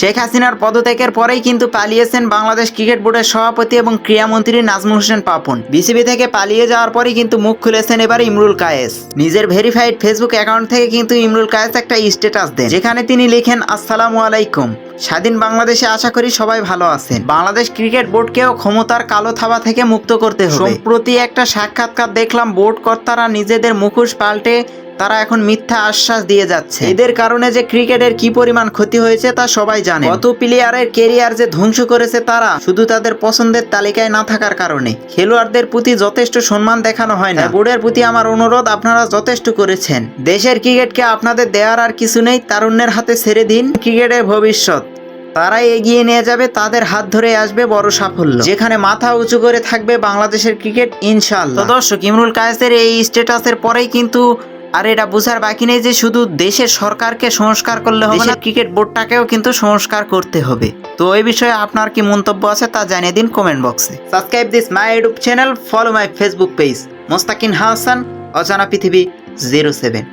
শেখ হাসিনার পদত্যাগের পরেই কিন্তু পালিয়েছেন বাংলাদেশ ক্রিকেট বোর্ডের সভাপতি এবং ক্রীড়ামন্ত্রী নাজমুল হোসেন পাপন। বিসিবি থেকে পালিয়ে যাওয়ার পরেই কিন্তু মুখ খুলেছেন এবার ইমরুল কায়েস। নিজের ভেরিফাইড ফেসবুক অ্যাকাউন্ট থেকে কিন্তু ইমরুল কায়েস একটা স্ট্যাটাস দেন, যেখানে তিনি লিখেন, আসসালামু আলাইকুম। স্বাধীন বাংলাদেশে আশা করি সবাই ভালো আছেন। বাংলাদেশ ক্রিকেট বোর্ডকেও ক্ষমতার কালো থাবা থেকে মুক্ত করতে হবে। সম্প্রতি একটা সাক্ষাৎকার দেখলাম বোর্ড কর্তারা নিজেদের মুখোশ পাল্টে তারা এখন মিথ্যা আশ্বাস দিয়ে যাচ্ছে। এদের কারণে যে ক্রিকেটের কি পরিমাণ ক্ষতি হয়েছে তা সবাই জানে। কত প্লেয়ারের কেরিয়ার যে ধ্বংস করেছে তারা শুধু তাদের পছন্দের তালিকায় না থাকার কারণে। খেলোয়াড়দের প্রতি যথেষ্ট সম্মান দেখানো হয় না। বোর্ডের প্রতি আমার অনুরোধ আপনারা যথেষ্ট করেছেন। দেশের ক্রিকেটকে আপনাদের দেওয়ার আর কিছু নেই তারুণ্যের হাতে ছেড়ে দিন। ক্রিকেটের ভবিষ্যৎ। তারাই এগিয়ে নিয়ে যাবে তাদের হাত ধরে আসবে বড় সাফল্য। যেখানে মাথা উঁচু করে থাকবে বাংলাদেশের ক্রিকেট ইনশাল্লাহ তো দর্শক ইমরুল কায়েসের এই স্ট্যাটাসের পরেই কিন্তু আর, এটা বুঝার বাকি নেই যে শুধু দেশের সরকারকে সংস্কার করলে হবে না ক্রিকেট বোর্ডটাকেও কিন্তু সংস্কার করতে হবে। তো এই বিষয়ে আপনার কি মন্তব্য আছে তা জানিয়ে দিন কমেন্ট বক্সে। Subscribe this my YouTube channel, follow my Facebook page, Mostakin Hasan, অজানা পৃথিবী জিরো সেভেন।